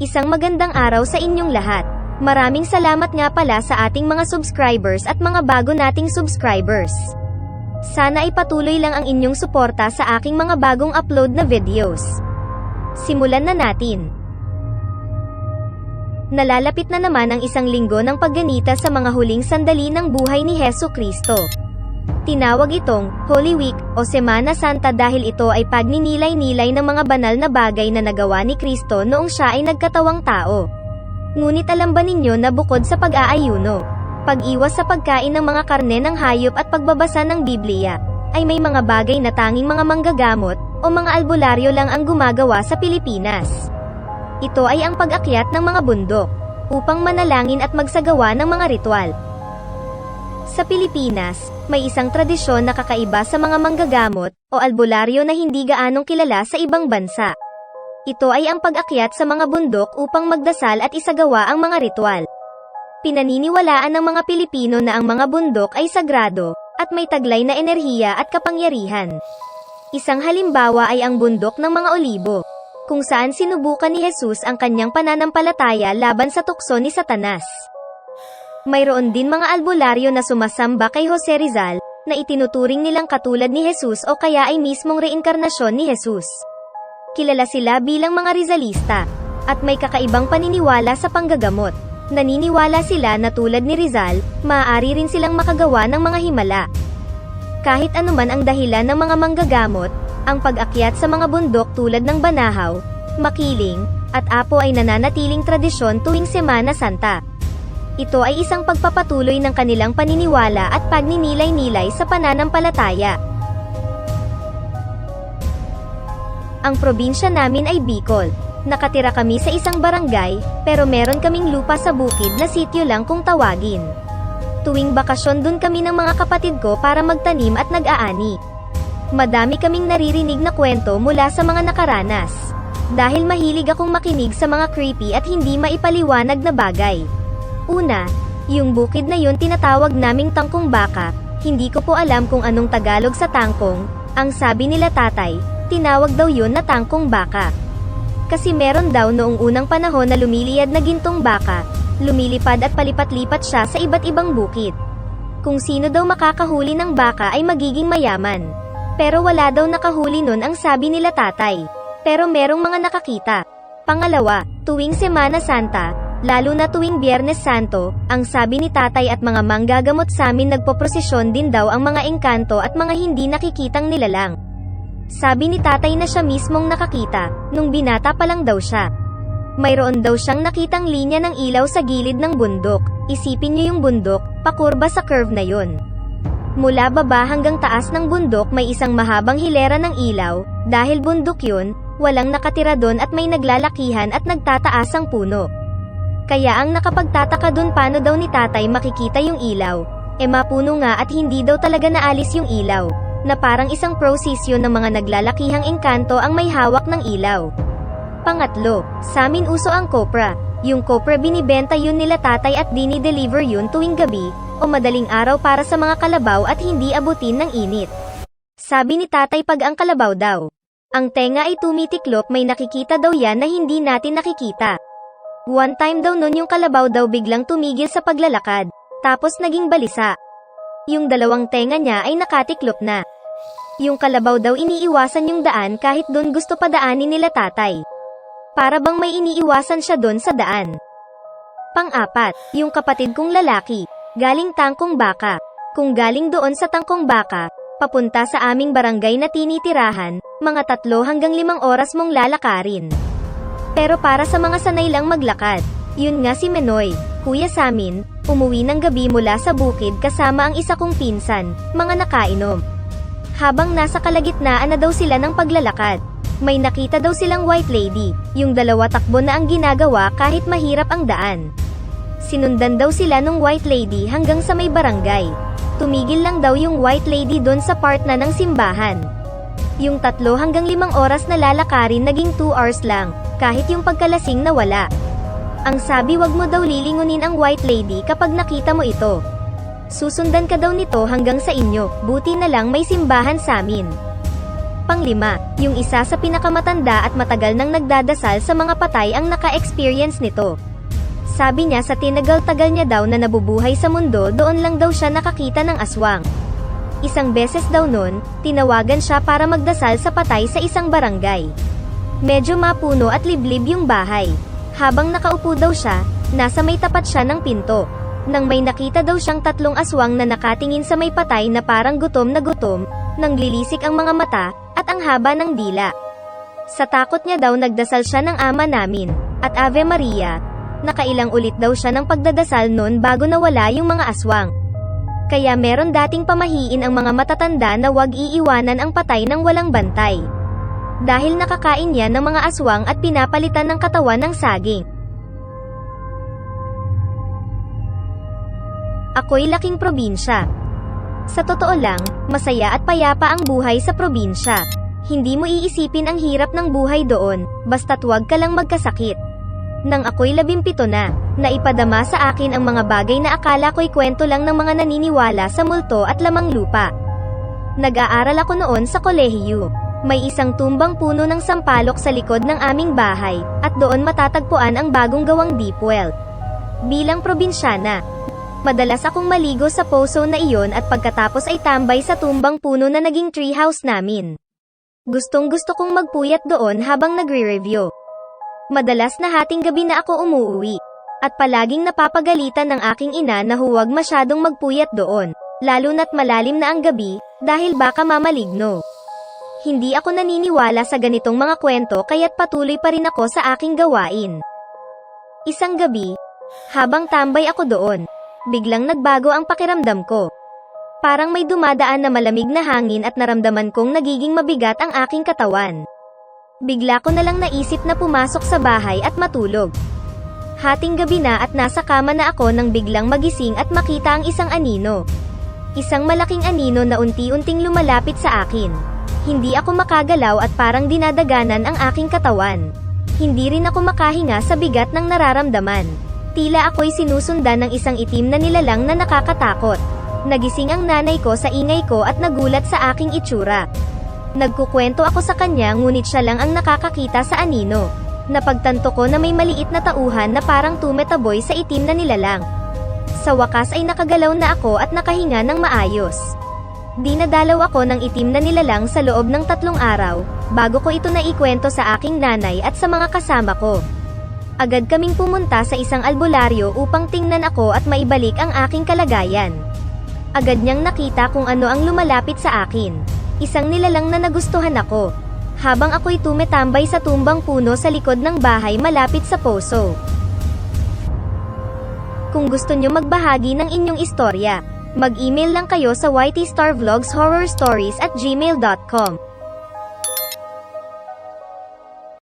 Isang magandang araw sa inyong lahat. Maraming salamat nga pala sa ating mga subscribers at mga bago nating subscribers. Sana ay patuloy lang ang inyong suporta sa aking mga bagong upload na videos. Simulan na natin. Nalalapit na naman ang isang linggo ng pagganita sa mga huling sandali ng buhay ni Heso Kristo. Tinawag itong Holy Week o Semana Santa dahil ito ay pagninilay-nilay ng mga banal na bagay na nagawa ni Kristo noong siya ay nagkatawang tao. Ngunit alam ba ninyo na bukod sa pag-aayuno, pag-iwas sa pagkain ng mga karne ng hayop at pagbabasa ng Biblia, ay may mga bagay na tanging mga manggagamot o mga albularyo lang ang gumagawa sa Pilipinas. Ito ay ang pag-akyat ng mga bundok upang manalangin at magsagawa ng mga ritual. Sa Pilipinas, may isang tradisyon na kakaiba sa mga manggagamot o albularyo na hindi gaanong kilala sa ibang bansa. Ito ay ang pag-akyat sa mga bundok upang magdasal at isagawa ang mga ritual. Pinaniniwalaan ng mga Pilipino na ang mga bundok ay sagrado at may taglay na enerhiya at kapangyarihan. Isang halimbawa ay ang bundok ng mga olibo, kung saan sinubukan ni Jesus ang kanyang pananampalataya laban sa tukso ni Satanas. Mayroon din mga albularyo na sumasamba kay Jose Rizal, na itinuturing nilang katulad ni Jesus o kaya ay mismong reinkarnasyon ni Jesus. Kilala sila bilang mga Rizalista, at may kakaibang paniniwala sa panggagamot. Naniniwala sila na tulad ni Rizal, maaari rin silang makagawa ng mga himala. Kahit anuman ang dahilan ng mga manggagamot, ang pag-akyat sa mga bundok tulad ng Banahaw, Makiling, at Apo ay nananatiling tradisyon tuwing Semana Santa. Ito ay isang pagpapatuloy ng kanilang paniniwala at pagninilay-nilay sa pananampalataya. Ang probinsya namin ay Bicol. Nakatira kami sa isang barangay, pero meron kaming lupa sa bukid na sityo lang kung tawagin. Tuwing bakasyon dun kami ng mga kapatid ko para magtanim at nag-aani. Madami kaming naririnig na kwento mula sa mga nakaranas. Dahil mahilig akong makinig sa mga creepy at hindi maipaliwanag na bagay. Una, yung bukid na yun tinatawag naming tangkong baka, hindi ko po alam kung anong Tagalog sa tangkong, ang sabi nila tatay, tinawag daw yun na tangkong baka. Kasi meron daw noong unang panahon na lumiliyad na gintong baka, lumilipad at palipat-lipat siya sa iba't ibang bukid. Kung sino daw makakahuli ng baka ay magiging mayaman. Pero wala daw nakahuli nun ang sabi nila tatay. Pero merong mga nakakita. Pangalawa, tuwing Semana Santa, lalo na tuwing Biyernes Santo, ang sabi ni tatay at mga manggagamot sa amin nagpoprosesyon din daw ang mga engkanto at mga hindi nakikitang nilalang. Sabi ni tatay na siya mismong nakakita, nung binata pa lang daw siya. Mayroon daw siyang nakitang linya ng ilaw sa gilid ng bundok. Isipin niyo yung bundok, pakurba sa curve na yon. Mula baba hanggang taas ng bundok may isang mahabang hilera ng ilaw, dahil bundok yun, walang nakatira doon at may naglalakihan at nagtataas ang puno. Kaya ang nakapagtataka doon paano daw ni tatay makikita yung ilaw, e mapuno nga at hindi daw talaga naalis yung ilaw, na parang isang prosesyon ng mga naglalakihang engkanto ang may hawak ng ilaw. Pangatlo, sa amin uso ang kopra. Yung kopra binibenta yun nila tatay at dini-deliver yun tuwing gabi, o madaling araw para sa mga kalabaw at hindi abutin ng init. Sabi ni tatay pag ang kalabaw daw. Ang tenga ay tumitiklop may nakikita daw yan na hindi natin nakikita. One time daw nun yung kalabaw daw biglang tumigil sa paglalakad, tapos naging balisa. Yung dalawang tenga niya ay nakatiklop na. Yung kalabaw daw iniiwasan yung daan kahit doon gusto padaanin nila tatay. Para bang may iniiwasan siya doon sa daan. Pang-apat, yung kapatid kong lalaki, galing tangkong baka. Kung galing doon sa tangkong baka, papunta sa aming barangay na tinitirahan, mga tatlo hanggang limang oras mong lalakarin. Pero para sa mga sanay lang maglakad, yun nga si Menoy, kuya samin, umuwi ng gabi mula sa bukid kasama ang isa kong pinsan, mga nakainom. Habang nasa kalagitnaan na daw sila ng paglalakad, may nakita daw silang white lady, yung dalawa takbo na ang ginagawa kahit mahirap ang daan. Sinundan daw sila nung white lady hanggang sa may barangay. Tumigil lang daw yung white lady doon sa part na ng simbahan. Yung tatlo hanggang limang oras na lalakarin naging 2 hours lang, kahit yung pagkalasing na wala. Ang sabi wag mo daw lilingunin ang white lady kapag nakita mo ito. Susundan ka daw nito hanggang sa inyo, buti na lang may simbahan sa amin. Panglima, yung isa sa pinakamatanda at matagal nang nagdadasal sa mga patay ang naka-experience nito. Sabi niya sa tinagal-tagal niya daw na nabubuhay sa mundo doon lang daw siya nakakita ng aswang. Isang beses daw nun, tinawagan siya para magdasal sa patay sa isang barangay. Medyo mapuno at liblib yung bahay. Habang nakaupo daw siya, nasa may tapat siya ng pinto. Nang may nakita daw siyang tatlong aswang na nakatingin sa may patay na parang gutom na gutom, nang lilisik ang mga mata, at ang haba ng dila. Sa takot niya daw nagdasal siya ng ama namin, at Ave Maria, nakailang ulit daw siya ng pagdadasal noon bago nawala yung mga aswang. Kaya meron dating pamahiin ang mga matatanda na wag iiwanan ang patay ng walang bantay. Dahil nakakain yan ng mga aswang at pinapalitan ng katawan ng saging. Ako'y laking probinsya. Sa totoo lang, masaya at payapa ang buhay sa probinsya. Hindi mo iisipin ang hirap ng buhay doon, basta't huwag ka lang magkasakit. Nang ako'y labimpito na, naipadama sa akin ang mga bagay na akala ko'y kwento lang ng mga naniniwala sa multo at lamang lupa. Nag-aaral ako noon sa kolehiyo. May isang tumbang puno ng sampalok sa likod ng aming bahay, at doon matatagpuan ang bagong gawang deep well. Bilang probinsyana, madalas akong maligo sa poso na iyon at pagkatapos ay tambay sa tumbang puno na naging treehouse namin. Gustong gusto kong magpuyat doon habang nagre-review. Madalas na hating gabi na ako umuwi. At palaging napapagalitan ng aking ina na huwag masyadong magpuyat doon, lalo na't malalim na ang gabi, dahil baka mamaligno. Hindi ako naniniwala sa ganitong mga kwento kaya't patuloy pa rin ako sa aking gawain. Isang gabi, habang tambay ako doon, biglang nagbago ang pakiramdam ko. Parang may dumadaan na malamig na hangin at naramdaman kong nagiging mabigat ang aking katawan. Bigla ko na lang naisip na pumasok sa bahay at matulog. Hating gabi na at nasa kama na ako nang biglang magising at makita ang isang anino. Isang malaking anino na unti-unting lumalapit sa akin. Hindi ako makagalaw at parang dinadaganan ang aking katawan. Hindi rin ako makahinga sa bigat ng nararamdaman. Tila ako'y sinusundan ng isang itim na nilalang na nakakatakot. Nagising ang nanay ko sa ingay ko at nagulat sa aking itsura. Nagkukwento ako sa kanya ngunit siya lang ang nakakakita sa anino. Napagtanto ko na may maliit na tauhan na parang tumetaboy sa itim na nilalang. Sa wakas ay nakagalaw na ako at nakahinga ng maayos. Dinadalaw ako ng itim na nilalang sa loob ng tatlong araw, bago ko ito naikwento sa aking nanay at sa mga kasama ko. Agad kaming pumunta sa isang albularyo upang tingnan ako at maibalik ang aking kalagayan. Agad niyang nakita kung ano ang lumalapit sa akin. Isang nilalang na nagustuhan ako. Habang ako'y tumetambay sa tumbang puno sa likod ng bahay malapit sa poso. Kung gusto nyo magbahagi ng inyong istorya, mag-email lang kayo sa ytstarvlogshorrorstories at gmail.com.